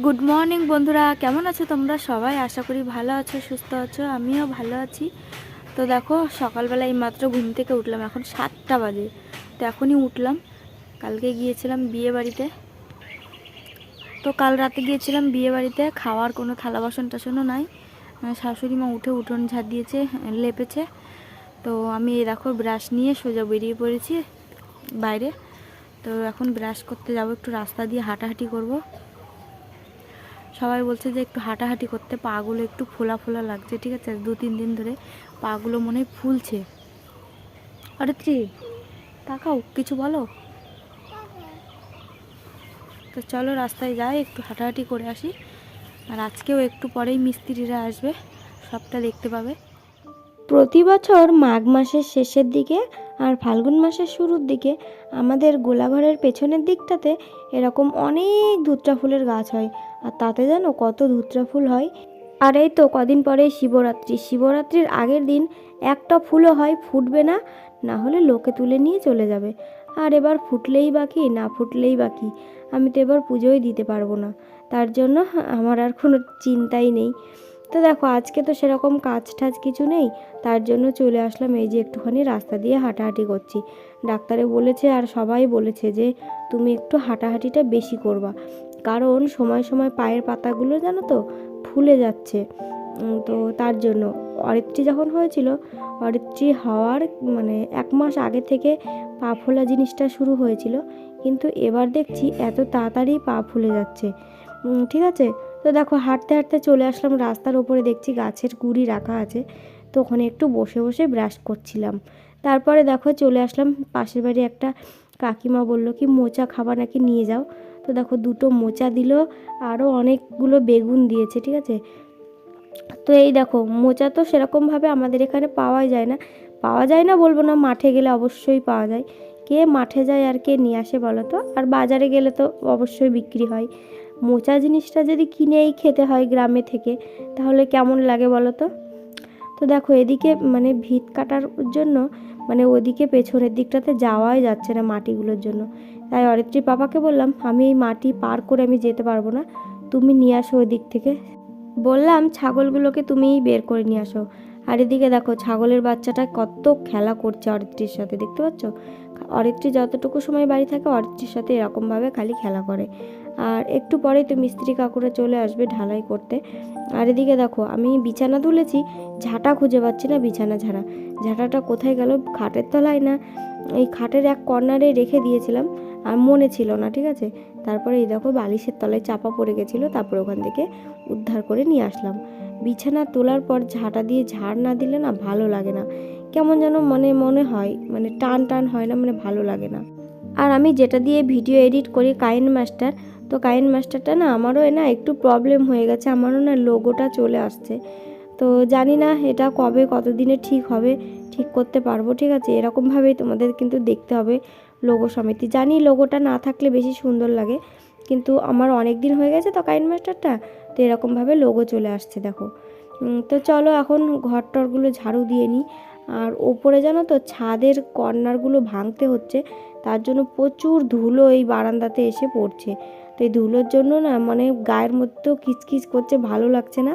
Good morning বন্ধুরা। কেমন আছো তোমরা? সবাই আশা করি ভালো আছো, সুস্থ আছো, আমিও ভালো আছি। তো দেখো, সকালবেলা এই মাত্র ঘুম থেকে উঠলাম, এখন সাতটা বাজে। তো এখনই উঠলাম। কালকে গিয়েছিলাম বিয়ে বাড়িতে। তো কাল রাতে গিয়েছিলাম বিয়ে বাড়িতে, খাওয়ার কোনো থালা বাসন টাসনও নাই। শাশুড়ি মা উঠে উঠোন ঝাড় দিয়েছে, লেপেছে। তো আমি দেখো ব্রাশ নিয়ে সোজা বেরিয়ে পড়েছি বাইরে। তো এখন ব্রাশ করতে যাব, একটু রাস্তা দিয়ে হাঁটাহাঁটি করব। সবাই বলছে যে একটু হাঁটাহাঁটি করতে পাগুলো একটু ফোলা ফোলা লাগছে, ঠিক আছে? দু, তিন দিন ধরে পাগুলো মনে হয় ফুলছে। আরে ত্রি, তাকাও, কিছু বলো? তো চলো রাস্তায় যাই, একটু হাঁটাহাঁটি করে আসি। আর আজকেও একটু পরেই মিস্ত্রিরা আসবে, সবটা দেখতে পাবে। প্রতি বছর মাঘ মাসের শেষের দিকে আর ফাল্গুন মাসের শুরুর দিকে আমাদের গোলাঘরের পেছনের দিকটাতে এরকম অনেক ধুত্রা ফুলের গাছ হয়। আর তাতে জানো কত ধুত্রা ফুল হয়। আর এই তো কদিন পরে শিবরাত্রি। শিবরাত্রির আগের দিন একটা ফুলও হয়, ফুটবে না। না হলে লোকে তুলে নিয়ে চলে যাবে। আর এবার ফুটলেই বাকি না ফুটলেই বাকি আমি তো এবার পুজোই দিতে পারব না। তার জন্য আমার আর কোনো চিন্তাই নেই। তো দেখো, আজকে তো সেরকম কাজ টাজ কিছু নেই। তার জন্য চলে আসলাম এই যে একটুখানি রাস্তা দিয়ে হাঁটাহাঁটি করছি। ডাক্তারে বলেছে আর সবাই বলেছে যে তুমি একটু হাঁটাহাঁটিটা বেশি করবা। কারণ সময় সময় পায়ের পাতাগুলো জানো তো ফুলে যাচ্ছে। তো তার জন্য অরিত্রী যখন হয়েছিল, অরিত্রী হওয়ার মানে এক মাস আগে থেকে পা ফোলা জিনিসটা শুরু হয়েছিল। কিন্তু এবার দেখছি এত তাড়াতাড়ি পা ফুলে যাচ্ছে। ঠিক আছে? তো দেখো হাঁটতে হাঁটতে চলে আসলাম রাস্তার ওপরে, দেখছি গাছের গুড়ি রাখা আছে। তো ওখানে একটু বসে বসে ব্রাশ করছিলাম। তারপরে দেখো চলে আসলাম, পাশের বাড়ি একটা কাকিমা বলল, কি মোচা খাবার নাকি নিয়ে যাও? তো দেখো দুটো মোচা দিল আরও অনেকগুলো বেগুন দিয়েছে, ঠিক আছে? তো এই দেখো, মোচা তো সেরকমভাবে আমাদের এখানে পাওয়াই যায় না। পাওয়া যায় না বলব না, মাঠে গেলে অবশ্যই পাওয়া যায়। কে মাঠে যায় আর কে নিয়ে আসে বলো তো? আর বাজারে গেলে তো অবশ্যই বিক্রি হয়। মোচা জিনিসটা যদি কিনেই খেতে হয় গ্রামে থেকে, তাহলে কেমন লাগে বলো তো? তো দেখো, এদিকে মানে ভিত কাটার জন্য মানে ওদিকে পেছনের দিকটাতে যাওয়াই যাচ্ছে না মাটিগুলোর জন্য। তাই অরিত্রী বাবাকে বললাম, আমি এই মাটি পার করে আমি যেতে পারব না, তুমি নিয়ে আসো ওই দিক থেকে। বললাম, ছাগলগুলোকে তুমিই বের করে নিয়ে আসো। আর এদিকে দেখো, ছাগলের বাচ্চাটা কত খেলা করছে অরিত্রীর সাথে, দেখতে পাচ্ছ? অরিত্রী যতটুকু সময় বাড়ি থাকে, অরিত্রীর সাথে এরকমভাবে খালি খেলা করে। আর একটু পরেই তো মিস্ত্রি কাকুরা চলে আসবে ঢালাই করতে। আর এদিকে দেখো, আমি বিছানা তুলেছি, ঝাঁটা খুঁজে পাচ্ছি না বিছানা ঝাড়া। ঝাঁটাটা কোথায় গেল? খাটের তলায় না? এই খাটের এক কর্নারে রেখে দিয়েছিলাম। আর মনে ছিল না, ঠিক আছে? তারপরে এই দেখো বালিশের তলায় চাপা পড়ে গেছিল, তারপর ওখান থেকে উদ্ধার করে নিয়ে আসলাম। বিছানা তোলার পর ঝাঁটা দিয়ে ঝাড় না দিলে না ভালো লাগে না। কেমন যেন মনে মনে হয় মানে টান টান হয় না মানে ভালো লাগে না। আর আমি যেটা দিয়ে ভিডিও এডিট করি কাইন মাস্টার, তো কাইন মাস্টারটা না আমারও না একটু প্রবলেম হয়ে গেছে, আমারও না লোগোটা চলে আসছে। তো জানি না এটা কবে, কতদিনে ঠিক হবে, ঠিক করতে পারব, ঠিক আছে? এরকমভাবেই তোমাদের কিন্তু দেখতে হবে। লোগো সমিতি। জানি লোগোটা না থাকলে বেশি সুন্দর লাগে, কিন্তু আমার অনেক দিন হয়ে গেছে তো কাইন মাস্টারটা, তো এরকমভাবে লোগো চলে আসছে, দেখো। তো চলো এখন ঘর টরগুলো ঝাড়ু দিয়ে নিই। আর ওপরে জানো তো ছাদের কর্নারগুলো ভাঙতে হচ্ছে, তার জন্য প্রচুর ধুলো এই বারান্দাতে এসে পড়ছে। তো এই ধুলোর জন্য না মানে গায়ের মধ্যেও কিচকিচ করছে, ভালো লাগছে না।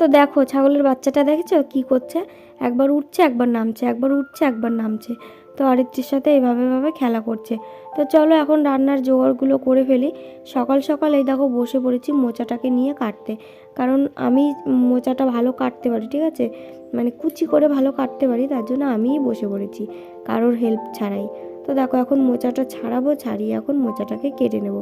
তো দেখো, ছাগলের বাচ্চাটা দেখেছ? কি করছে? একবার উঠছে, একবার নামছে, একবার উঠছে, একবার নামছে। তো অরিত্রির সাথে এভাবে এভাবে খেলা করছে। তো চলো এখন রান্নার জোগাড়গুলো করে ফেলি। সকাল সকাল এই দেখো বসে পড়েছি মোচাটাকে নিয়ে কাটতে। কারণ আমি মোচাটা ভালো কাটতে পারি, ঠিক আছে? মানে কুচি করে ভালো কাটতে পারি, তার জন্য আমিই বসে পড়েছি, কারোর হেল্প ছাড়াই। তো দেখো এখন মোচাটা ছাড়াবো, ছাড়িয়ে এখন মোচাটাকে কেটে নেব।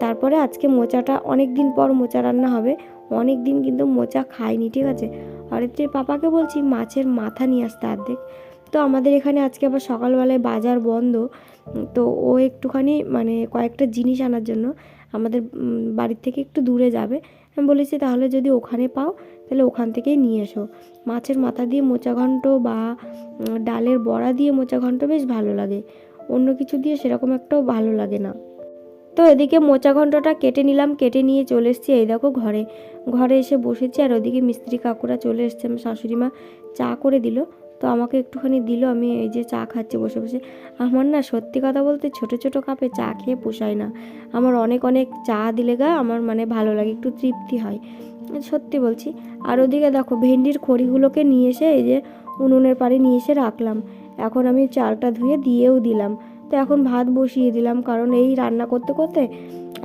তারপরে আজকে মোচাটা অনেক দিন পর মোচা রান্না হবে অনেক দিন কিন্তু মোচা খাইনি, ঠিক আছে? অরিত্রীর পাপাকে বলছি মাছের মাথা নিয়ে আসতে অর্ধেক তো আমাদের এখানে আজকে আবার সকালবেলায় বাজার বন্ধ। তো ও একটুখানি মানে কয়েকটা জিনিস আনার জন্য আমাদের বাড়ির থেকে একটু দূরে যাবে। আমি বলেছি তাহলে যদি ওখানে পাও, তাহলে ওখান থেকেই নিয়ে এসো। মাছের মাথা দিয়ে মোচা ঘন্ট বা ডালের বড়া দিয়ে মোচা ঘন্ট বেশ ভালো লাগে। অন্য কিছু দিয়ে সেরকম একটাও ভালো লাগে না। তো এদিকে মোচা ঘন্টটা কেটে নিলাম, কেটে নিয়ে চলে এসেছি এই দেখো ঘরে। ঘরে এসে বসেছি আর ওদিকে মিস্ত্রি কাকুরা চলে এসছে, আমার শাশুড়ি মা চা করে দিল। তো আমাকে একটুখানি দিল, আমি এই যে চা খাচ্ছি বসে বসে। আমার না সত্যি কথা বলতে ছোট ছোট কাপে চা খেয়ে পোষায় না। আমার অনেক অনেক চা দিলে গা আমার মানে ভালো লাগে, একটু তৃপ্তি হয়। সত্যি বলছি। আর ওদিকে দেখো ভেন্ডির খড়িগুলোকে নিয়ে এসে এই যে উনুনের পাড়ে নিয়ে এসে রাখলাম। এখন আমি চালটা ধুয়ে দিয়েও দিলাম। তো এখন ভাত বসিয়ে দিলাম, কারণ এই রান্না করতে করতে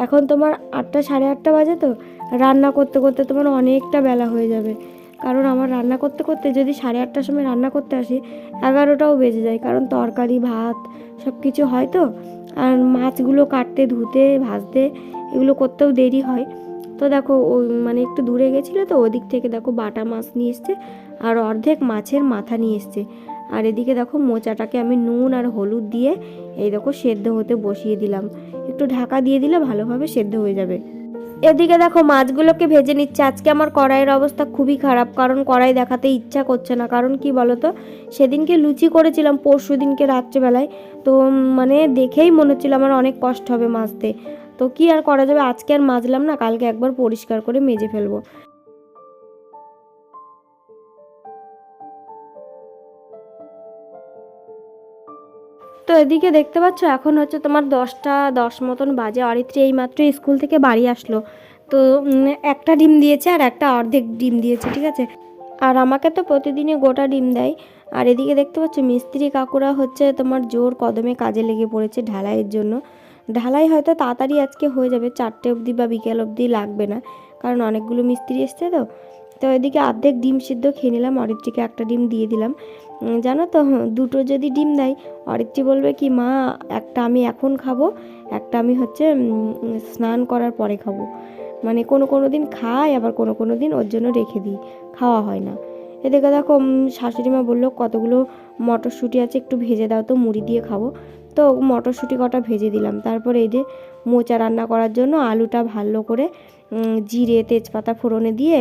এখন তোমার আটটা, সাড়ে আটটা বাজে তো, রান্না করতে করতে তোমার অনেকটা বেলা হয়ে যাবে। কারণ আমার রান্না করতে করতে যদি সাড়ে আটটার সময় রান্না করতে আসি, এগারোটাও বেজে যায়, কারণ তরকারি, ভাত সব কিছু হয় তো, আর মাছগুলো কাটতে, ধুতে, ভাজতে এগুলো করতেও দেরি হয়। তো দেখো মানে একটু দূরে গেছিল তো, ওদিক থেকে দেখো বাটা মাছ নিয়ে এসছে, আর অর্ধেক মাছের মাথা নিয়ে এসছে। আর এদিকে দেখো মোচাটাকে আমি নুন আর হলুদ দিয়ে এই দেখো সেদ্ধ হতে বসিয়ে দিলাম। একটু ঢাকা দিয়ে দিলে ভালোভাবে সেদ্ধ হয়ে যাবে। এদিকে দেখো মাছগুলোকে ভেজে নিচ্ছে। আজকে আমার কড়াইয়ের অবস্থা খুবই খারাপ, কারণ কড়াই দেখাতে ইচ্ছা করছে না। কারণ কি বলতো, সেদিনকে লুচি করেছিলাম, পরশু দিনকে রাত্রেবেলায়। তো মানে দেখেই মনে হচ্ছিল আমার অনেক কষ্ট হবে মাজতে তো কি আর করা যাবে? আজকে আর মাজলাম না, কালকে একবার পরিষ্কার করে মেজে ফেলব। তো এদিকে দেখতে পাচ্ছ, এখন হচ্ছে তোমার দশটা, দশ মতন বাজে। অরিত্রী এইমাত্র স্কুল থেকে বাড়ি আসলো। তো একটা ডিম দিয়েছে আর একটা অর্ধেক ডিম দিয়েছে, ঠিক আছে? আর আমাকে তো প্রতিদিনই গোটা ডিম দেয়। আর এদিকে দেখতে পাচ্ছ, মিস্ত্রি কাকুরা হচ্ছে তোমার জোর কদমে কাজে লেগে পড়েছে ঢালাইয়ের জন্য। ঢালাই হয়তো তাড়াতাড়ি আজকে হয়ে যাবে, চারটে অবধি বা বিকেল অবধি লাগবে না, কারণ অনেকগুলো মিস্ত্রি এসছে তো। তো এদিকে অর্ধেক ডিম সিদ্ধ খেয়ে নিলাম, অরিত্রীকে একটা ডিম দিয়ে দিলাম। জানো তো দুটো যদি ডিম দেয় অরিত্রী বলবে কি, মা, একটা আমি এখন খাব, একটা আমি হচ্ছে স্নান করার পরে খাব। মানে কোনো কোনো দিন খাই, আবার কোনো কোনো দিন ওর জন্য রেখে দিই, খাওয়া হয় না। এদিকে দেখো শাশুড়ি মা বলল, কতগুলো মটরশুঁটি আছে, একটু ভেজে দাও তো, মুড়ি দিয়ে খাব। তো মটরশুঁটি কটা ভেজে দিলাম। তারপরে এই যে মোচা রান্না করার জন্য আলুটা ভালো করে জিরে, তেজপাতা ফোড়নে দিয়ে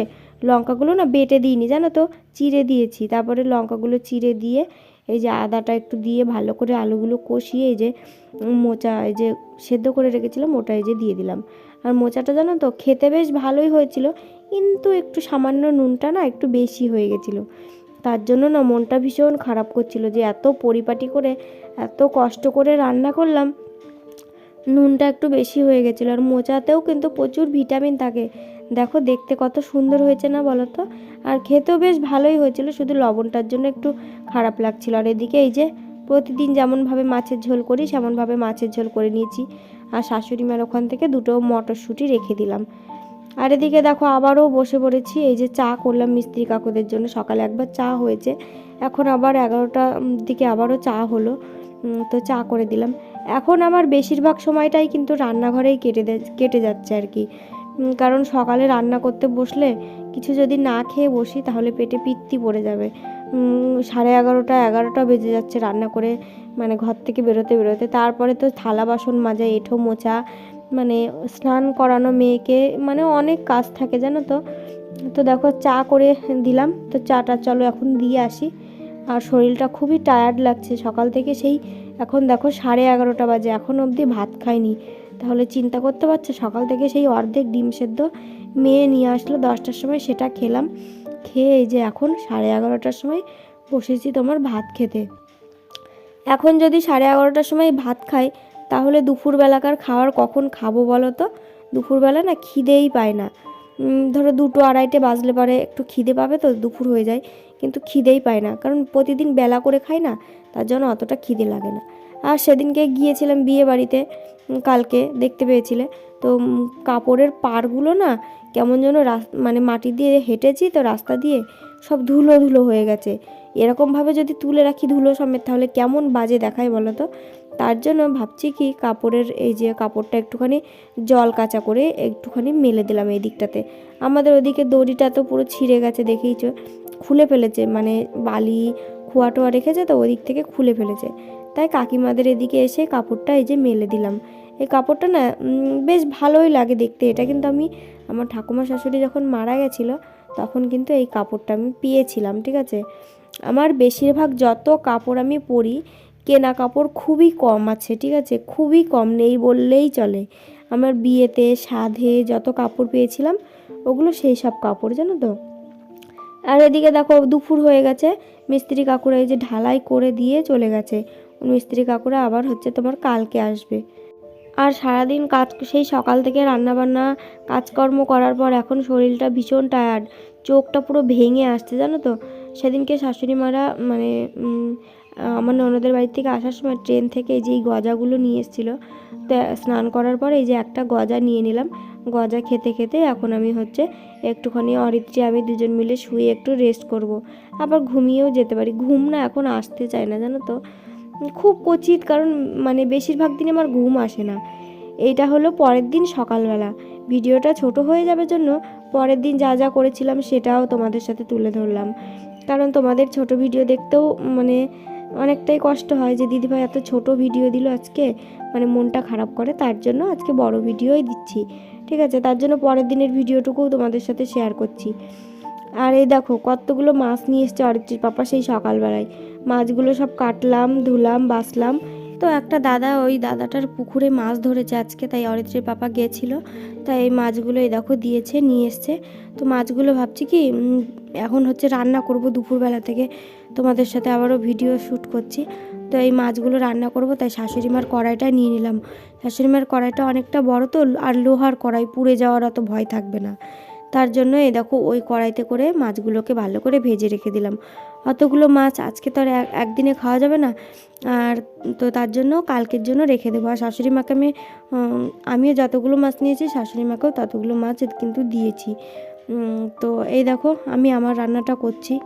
লঙ্কাগুলো না বেটে দিইনি, জানো তো? চিড়ে দিয়েছি। তারপরে লঙ্কাগুলো চিড়ে দিয়ে, এই যে আদাটা একটু দিয়ে ভালো করে আলুগুলো কষিয়ে এই যে মোচা, এই যে সেদ্ধ করে রেখেছিলাম, ওটা এই যে দিয়ে দিলাম। আর মোচাটা জানো তো, খেতে বেশ ভালোই হয়েছিল, কিন্তু একটু সামান্য নুনটা না একটু বেশি হয়ে গেছিল। তার জন্য না মনটা ভীষণ খারাপ করছিল যে এত পরিপাটি করে, এত কষ্ট করে রান্না করলাম, নুনটা একটু বেশি হয়ে গেছিল। আর মোচাতেও কিন্তু প্রচুর ভিটামিন থাকে। দেখো দেখতে কত সুন্দর হয়েছে না বলো তো? আর খেতেও বেশ ভালোই হয়েছিল, শুধু লবণটার জন্য একটু খারাপ লাগছিল। আর এদিকে এই যে প্রতিদিন যেমনভাবে মাছের ঝোল করি, সেমনভাবে মাছের ঝোল করে নিয়েছি। আর শাশুড়ি মার ওখান থেকে দুটো মটরশুঁটি রেখে দিলাম। আর এদিকে দেখো আবারও বসে পড়েছি, এই যে চা করলাম মিস্ত্রি কাকুদের জন্য। সকালে একবার চা হয়েছে, এখন আবার এগারোটা দিকে আবারও চা হলো তো চা করে দিলাম। এখন আমার বেশিরভাগ সময়টাই কিন্তু রান্নাঘরেই কেটে কেটে যাচ্ছে আর কি। কারণ সকালে রান্না করতে বসলে কিছু যদি না খেয়ে বসি তাহলে পেটে পিত্তি পড়ে যাবে। সাড়ে এগারোটা এগারোটা বেজে যাচ্ছে রান্না করে মানে ঘর থেকে বেরোতে বেরোতে। তারপরে তো থালা বাসন মাজা, এঁঠো মোচা মানে স্নান করানো মেয়েকে মানে অনেক কাজ থাকে জানো তো। তো দেখো চা করে দিলাম, তো চাটা চলো এখন দিয়ে আসি। আর শরীরটা খুবই টায়ার্ড লাগছে, সকাল থেকে সেই এখন দেখো সাড়ে এগারোটা বাজে, এখন অবধি ভাত খাইনি। তাহলে চিন্তা করতে পারছ? সকাল থেকে সেই অর্ধেক ডিম সেদ্ধ মেয়ে নিয়ে আসলো। দশটার সময় সেটা খেলাম। খেয়ে যে এখন সাড়ে এগারোটার সময় বসেছি তোমার ভাত খেতে। এখন যদি সাড়ে এগারোটার সময় ভাত খাই, তাহলে দুপুরবেলাকার খাওয়ার কখন খাব বলো তো? দুপুরবেলা না খিদেই পায় না। ধরো দুটো আড়াইটে বাজলে পরে একটু খিদে পাবে তো দুপুর হয়ে যায়, কিন্তু খিদেই পায় না। কারণ প্রতিদিন বেলা করে খাই না, তার জন্য অতটা খিদে লাগে না। আর সেদিনকে গিয়েছিলাম বিয়ে বাড়িতে কালকে দেখতে পেয়েছিলে। তো কাপড়ের পাড়গুলো না কেমন যেন মানে মাটি দিয়ে হেঁটেছি তো রাস্তা দিয়ে সব ধুলো ধুলো হয়ে গেছে। এরকমভাবে যদি তুলে রাখি ধুলো সমেত তাহলে কেমন বাজে দেখায় বলো তো? তার জন্য ভাবছি কি কাপড়ের এই যে কাপড়টা একটুখানি জল কাঁচা করে একটুখানি মেলে দিলাম এই দিকটাতে। আমাদের ওদিকে দড়িটা তো পুরো ছিঁড়ে গেছে দেখেইছো। খুলে ফেলেছে মানে বালি খোয়া টোয়া রেখেছে তো ওদিক থেকে খুলে ফেলেছে। তাই কাকিমাদের এদিকে এসে কাপড়টা এই যে মেলে দিলাম। এই কাপড়টা না বেশ ভালোই লাগে দেখতে। এটা কিন্তু আমি আমার ঠাকুমা শাশুড়ি যখন মারা গেছিল, তখন কিন্তু এই কাপড়টা আমি পেয়েছিলাম, ঠিক আছে? আমার বেশিরভাগ যত কাপড় আমি পরি, কেনা কাপড় খুবই কম আছে, ঠিক আছে? খুবই কম, নেই বললেই চলে। আমার বিয়েতে, সাধে যত কাপড় পেয়েছিলাম, ওগুলো সেই সব কাপড়, জানো তো? আর এদিকে দেখো, দুপুর হয়ে গেছে। মিস্ত্রি কাকুরা এই যে ঢালাই করে দিয়ে চলে গেছে। মিস্ত্রি কাকুরা আবার হচ্ছে তোমার কালকে আসবে। আর সারাদিন কাজ, সেই সকাল থেকে রান্নাবান্না, কাজকর্ম করার পর এখন শরীরটা ভীষণ টায়ার্ড চোখটা পুরো ভেঙে আসছে, জানো তো? সেদিনকে শাশুড়ি মারা মানে আমার ননদের বাড়ি থেকে আসার সময় ট্রেন থেকে এই যে এই গজাগুলো নিয়ে এসেছিল, তো, স্নান করার পর এই যে একটা গজা নিয়ে নিলাম। গজা খেতে খেতে এখন আমি হচ্ছে একটুখানি অরিত্রী, আমি দুজন মিলে শুয়ে একটু রেস্ট করব। আবার ঘুমিয়েও যেতে পারি, ঘুম না এখন আসতে চায় না, জানো তো? খুব কচিত, কারণ মানে বেশিরভাগ দিন আমার ঘুম আসে না। এইটা হলো পরের দিন সকালবেলা। ভিডিওটা ছোট হয়ে যাবে জন্য পরের দিন যা যা করেছিলাম সেটাও তোমাদের সাথে তুলে ধরলাম। কারণ তোমাদের ছোট ভিডিও দেখতেও মানে অনেকটাই কষ্ট হয় যে, দিদিভাই এত ছোট ভিডিও দিল আজকে মানে মনটা খারাপ করে, তার জন্য আজকে বড় ভিডিওই দিচ্ছি। ঠিক আছে? তার জন্য পরের দিনের ভিডিওটুকুও তোমাদের সাথে শেয়ার করছি। আর এই দেখো, কতগুলো মাছ নিয়ে এসছে অরিত্রীর পাপা সেই সকালবেলায়। মাছগুলো সব কাটলাম, ধুলাম, বাছলাম। তো একটা দাদা ওই দাদাটার পুকুরে মাছ ধরেছে আজকে, তাই অরিত্রীর পাপা গেছিল। তাই এই মাছগুলো এই দেখো দিয়েছে, নিয়ে এসছে। তো মাছগুলো ভাবছি কি এখন হচ্ছে রান্না করব দুপুরবেলা থেকে। তোমাদের সাথে আবারও ভিডিও শ্যুট করছি। তো এই মাছগুলো রান্না করব, তাই শাশুড়ি মার কড়াইটা নিয়ে নিলাম। শাশুড়ি মার কড়াইটা অনেকটা বড় তো, আর লোহার কড়াই, পুড়ে যাওয়ার অত ভয় থাকবে না। তার জন্য এই দেখো ওই কড়াইতে করে মাছগুলোকে ভালো করে ভেজে রেখে দিলাম। অতগুলো মাছ আজকে তো আর এক- একদিনে খাওয়া যাবে না। আর তো তার জন্য কালকের জন্য রেখে দেবো। আর শাশুড়ি মাকে আমি আমিও যতগুলো মাছ নিয়েছি, শাশুড়ি মাকেও ততগুলো মাছ কিন্তু দিয়েছি। তো এই দেখো, আমি আমার রান্নাটা করছি।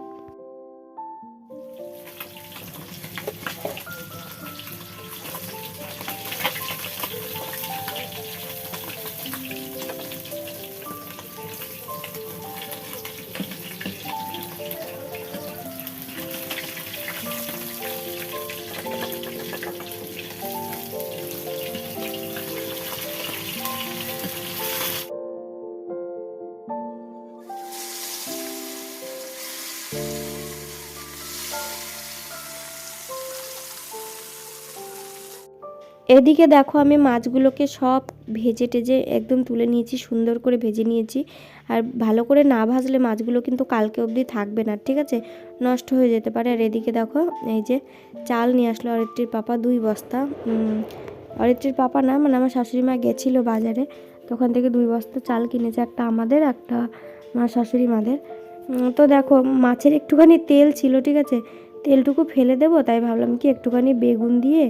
এদিকে দেখো আমি মাছগুলোকে সব ভেজে টেজে একদম তুলে নিয়েছি, সুন্দর করে ভেজে নিয়েছি। আর ভালো করে না ভাজলে মাছগুলো কিন্তু কালকে অবধি থাকবে না, ঠিক আছে? নষ্ট হয়ে যেতে পারে। আর এদিকে দেখো, এই যে চাল নিয়ে আসলো অরিত্রীর পাপা, দুই বস্তা। অরিত্রীর পাপা না মানে আমার শাশুড়ি মা গেছিল বাজারে। তখন থেকে দুই বস্তা চাল কিনেছে, একটা আমাদের, একটা আমার শাশুড়ি মাদের। তো দেখো, মাছের একটুখানি তেল ছিল, ঠিক আছে? তেলটুকু ফেলে দেবো, তাই ভাবলাম কি একটুখানি বেগুন দিয়ে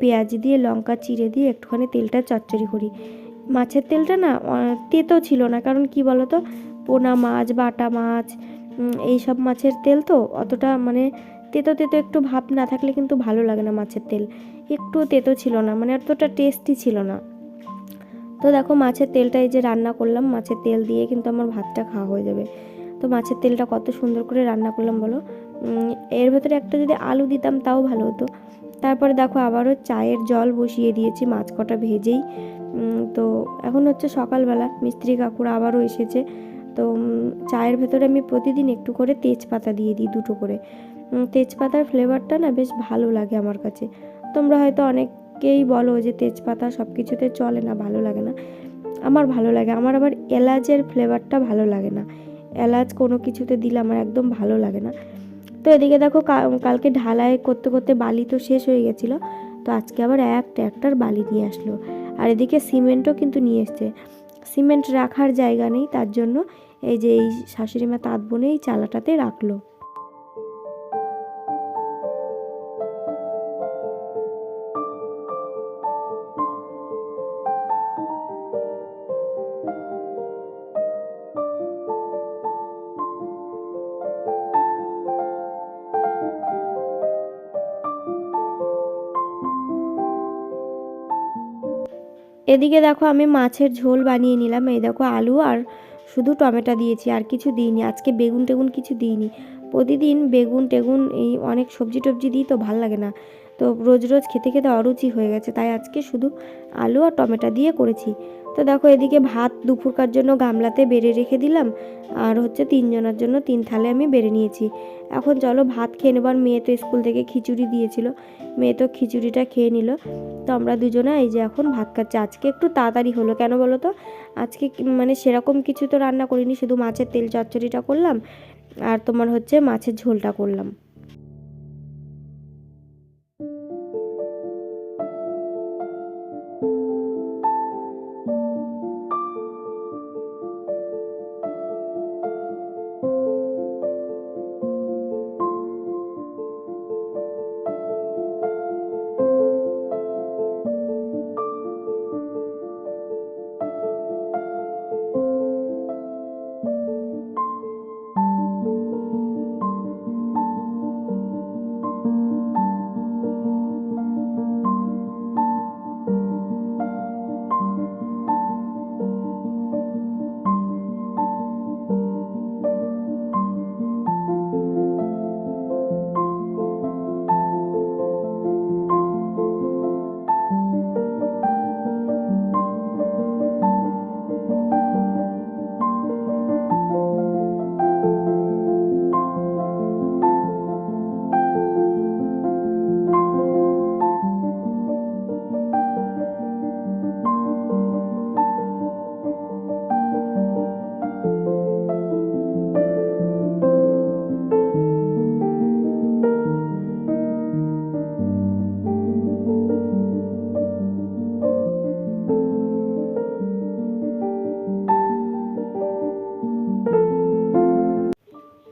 পেঁয়াজ দিয়ে, লঙ্কা চিড়ে দিয়ে একটুখানি তেলটা চচ্চড়ি করি। মাছের তেলটা না তেতো ছিল না, কারণ কি বলো তো পোনা মাছ, বাটা মাছ এই সব মাছের তেল তো অতটা মানে তেতো তেতো একটু ভাব না থাকলে কিন্তু ভালো লাগে না মাছের তেল। একটু তেতো ছিল না মানে অতটা টেস্টি ছিল না। তো দেখো মাছের তেলটা এই যে রান্না করলাম, মাছের তেল দিয়ে কিন্তু আমার ভাতটা খাওয়া হয়ে যাবে। তো মাছের তেলটা কত সুন্দর করে রান্না করলাম বলো? এর ভেতরে একটা যদি আলু দিতাম তাও ভালো হতো। তারপরে দেখো আবারও চায়ের জল বসিয়ে দিয়েছি, মাছ কটা ভেজেই। তো এখন হচ্ছে সকালবেলা, মিস্ত্রি কাকুরা আবারও এসেছে। তো চায়ের ভেতরে আমি প্রতিদিন একটু করে তেজপাতা দিয়ে দিই দুটো করে। তেজপাতার ফ্লেভারটা না বেশ ভালো লাগে আমার কাছে। তোমরা হয়তো অনেকেই বলো যে তেজপাতা সব কিছুতে চলে না, ভালো লাগে না। আমার ভালো লাগে, আমার আবার এলাচের ফ্লেভারটা ভালো লাগে না। এলাচ কোনো কিছুতে দিলে আমার একদম ভালো লাগে না। তো এদিকে দেখো কালকে ঢালাই করতে করতে বালি তো শেষ হয়ে গেছিল। তো আজকে আবার এক ট্র্যাক্টর বালি নিয়ে আসলো। আর এদিকে সিমেন্টও কিন্তু নিয়ে এসছে। সিমেন্ট রাখার জায়গা নেই, তার জন্য এই যে এই শাশুড়ি মা তাঁত বনে এই চালাটাতে রাখল। এদিকে দেখো আমি মাছের ঝোল বানিয়ে নিলাম। এই দেখো আলু আর শুধু টমেটো দিয়েছি, আর কিছু দিইনি। আজকে বেগুন টেগুন কিছু দিইনি। প্রতিদিন বেগুন টেগুন এই অনেক সবজি টবজি দিই তো ভালো লাগে না। তো রোজ রোজ খেতে খেতে অরুচি হয়ে গেছে, তাই আজকে শুধু আলু আর টমেটো দিয়ে করেছি। তো দেখো এদিকে ভাত দুপুরকার জন্য গামলাতে বেড়ে রেখে দিলাম, আর হচ্ছে তিনজনের জন্য তিন থালে আমি বেড়ে নিয়েছি। এখন চলো ভাত খেয়ে নেবার মেয়ে তো স্কুল থেকে খিচুড়ি দিয়েছিল, মেয়ে তো খিচুড়িটা খেয়ে নিল। তো আমরা দুজনে এই যে এখন ভাত খাচ্ছি, আজকে একটু তাড়াতাড়ি হলো, কেন বলো তো? আজকে মানে সেরকম কিছু তো রান্না করিনি, শুধু মাছের তেল চচ্চড়িটা করলাম, আর তোমার হচ্ছে মাছের ঝোলটা করলাম।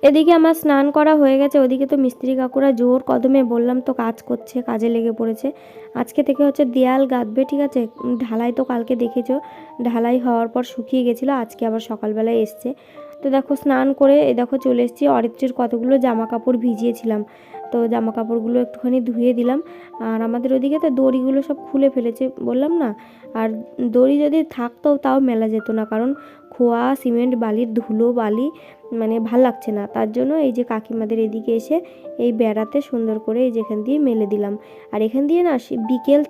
এদিকে আমার স্নান করা হয়ে গেছে, ওদিকে তো মিস্ত্রি কাকুরা জোর কদমে বললাম, তো কাজ করছে, কাজে লেগে পড়েছে। আজকে থেকে হচ্ছে দেয়াল গাঁথবে, ঠিক আছে? ঢালাই তো কালকে দেখেছ। ঢালাই হওয়ার পর শুকিয়ে গেছিল, আজকে আবার সকালবেলায় এসছে। তো দেখো, স্নান করে দেখো চলে এসেছি, অরিত্রির কতগুলো জামা কাপড় ভিজিয়েছিলাম। তো জামা কাপড়গুলো একটুখানি ধুয়ে দিলাম। আর আমাদের ওদিকে তো দড়িগুলো সব খুলে ফেলেছে বললাম না। আর দড়ি যদি থাকতো তাও মেলা যেত না, কারণ খোয়া, সিমেন্ট বালির ধুলো, বালি মানে ভালো লাগছে না। তার জন্য এই যে কাকিমাদের এদিকে এসে এই বেড়াতে সুন্দর করে এই যেখান দিয়ে মেলে দিলাম। আর এখান দিয়ে না বিকেল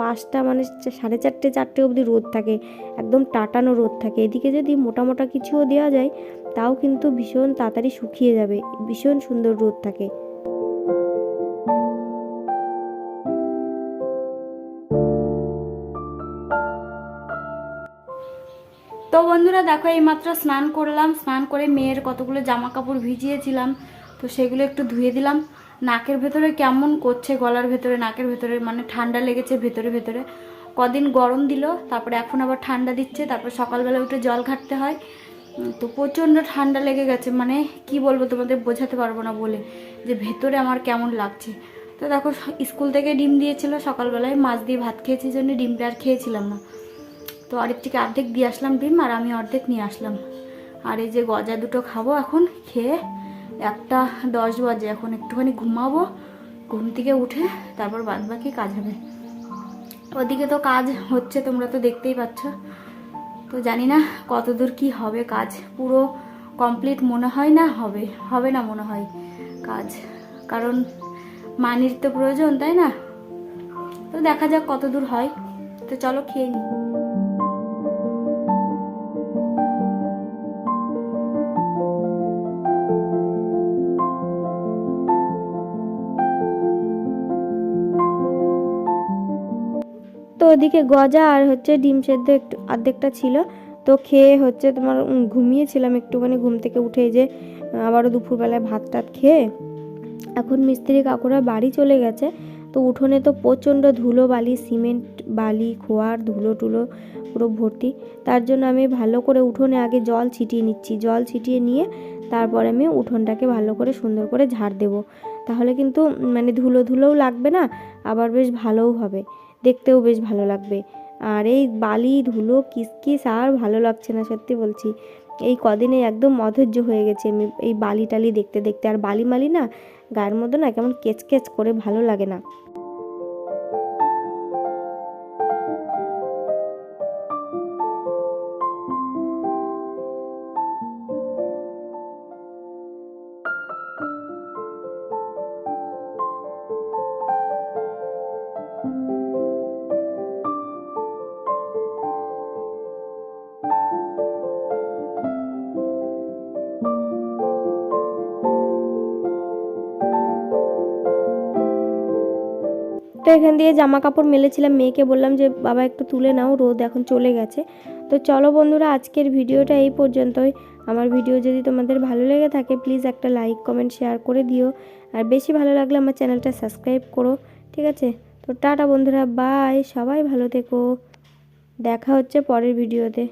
পাঁচটা মানে সাড়ে চারটে চারটে অবধি রোদ থাকে। একদম টাটানো রোদ থাকে। এদিকে যদি মোটা মোটা কিছুও দেওয়া যায়, তাও কিন্তু ভীষণ তাড়াতাড়ি শুকিয়ে যাবে। ভীষণ সুন্দর রোদ থাকে। তো বন্ধুরা দেখো, এইমাত্র স্নান করলাম, স্নান করে মেয়ের কতগুলো জামা কাপড় ভিজিয়েছিলাম, তো সেগুলো একটু ধুয়ে দিলাম। নাকের ভেতরে কেমন করছে, গলার ভেতরে, নাকের ভেতরে মানে ঠান্ডা লেগেছে ভেতরে ভেতরে। কদিন গরম দিল, তারপরে এখন আবার ঠান্ডা দিচ্ছে, তারপর সকালবেলা উঠে জল ঘাটতে হয়। তো প্রচণ্ড ঠান্ডা লেগে গেছে মানে কি বলব তোমাদের বোঝাতে পারব না বলে, যে ভেতরে আমার কেমন লাগছে। তো দেখো, স্কুল থেকে ডিম দিয়েছিল সকালবেলায়, মাছ দিয়ে ভাত খেয়েছি জন্য ডিমটা আর খেয়েছিলাম না। তো আরেকটিকে অর্ধেক দিয়ে আসলাম ডিম আর আমি অর্ধেক নিয়ে আসলাম। আর এই যে গজা দুটো খাব এখন, খেয়ে একটা দশ বাজে, এখন একটুখানি ঘুমাবো, ঘুম থেকে উঠে তারপর বাদ বাকি কাজ হবে। ওদিকে তো কাজ হচ্ছে, তোমরা তো দেখতেই পাচ্ছ। তো জানি না কতদূর কি হবে কাজ, পুরো কমপ্লিট মনে হয় না হবে? হবে না মনে হয় কাজ, কারণ মানির তো প্রয়োজন, তাই না? তো দেখা যাক কতদূর হয়। তো চলো খেয়ে নিই ওদিকে গজা আর হচ্ছে ডিম সেদ্ধ একটু অর্ধেকটা ছিল। তো খেয়ে হচ্ছে তোমার ঘুমিয়েছিলাম একটুখানি, ঘুম থেকে উঠে যে আবারও দুপুরবেলায় ভাত টাত খেয়ে এখন মিস্ত্রি কাকুরা বাড়ি চলে গেছে। তো উঠোনে তো প্রচণ্ড ধুলো, বালি, সিমেন্ট, বালি, খোয়ার, ধুলো টুলো পুরো ভর্তি। তার জন্য আমি ভালো করে উঠোনে আগে জল ছিটিয়ে নিচ্ছি। জল ছিটিয়ে নিয়ে তারপরে আমি উঠোনটাকে ভালো করে সুন্দর করে ঝাড় দেবো। তাহলে কিন্তু মানে ধুলো ধুলোও লাগবে না, আবার বেশ ভালোও হবে। দেখতেও বেশ ভালো লাগবে। আর এই বালি, ধুলো, কিসকিস আর ভালো লাগছে না, সত্যি বলছি। এই কদিনে একদম অধৈর্য হয়ে গেছে আমি এই বালি টালি দেখতে দেখতে। আর বালি মালি না, গায়ের মধ্যে না কেমন কেচকেচ কেচ করে ভালো লাগে না। এখান দিয়ে জামা কাপড় মেলেছিলাম, মেয়েকে বললাম যে, বাবা, একটু তুলে নাও, রোদ এখন চলে গেছে। তো চলো বন্ধুরা, আজকের ভিডিওটা এই পর্যন্তই। আমার ভিডিও যদি তোমাদের ভালো লেগে থাকে প্লিজ একটা লাইক কমেন্ট শেয়ার করে দিও। আর বেশি ভালো লাগলে আমার চ্যানেলটা সাবস্ক্রাইব করো, ঠিক আছে? তো টাটা বন্ধুরা বাই সবাই ভালো থেকো। দেখা হচ্ছে পরের ভিডিওতে।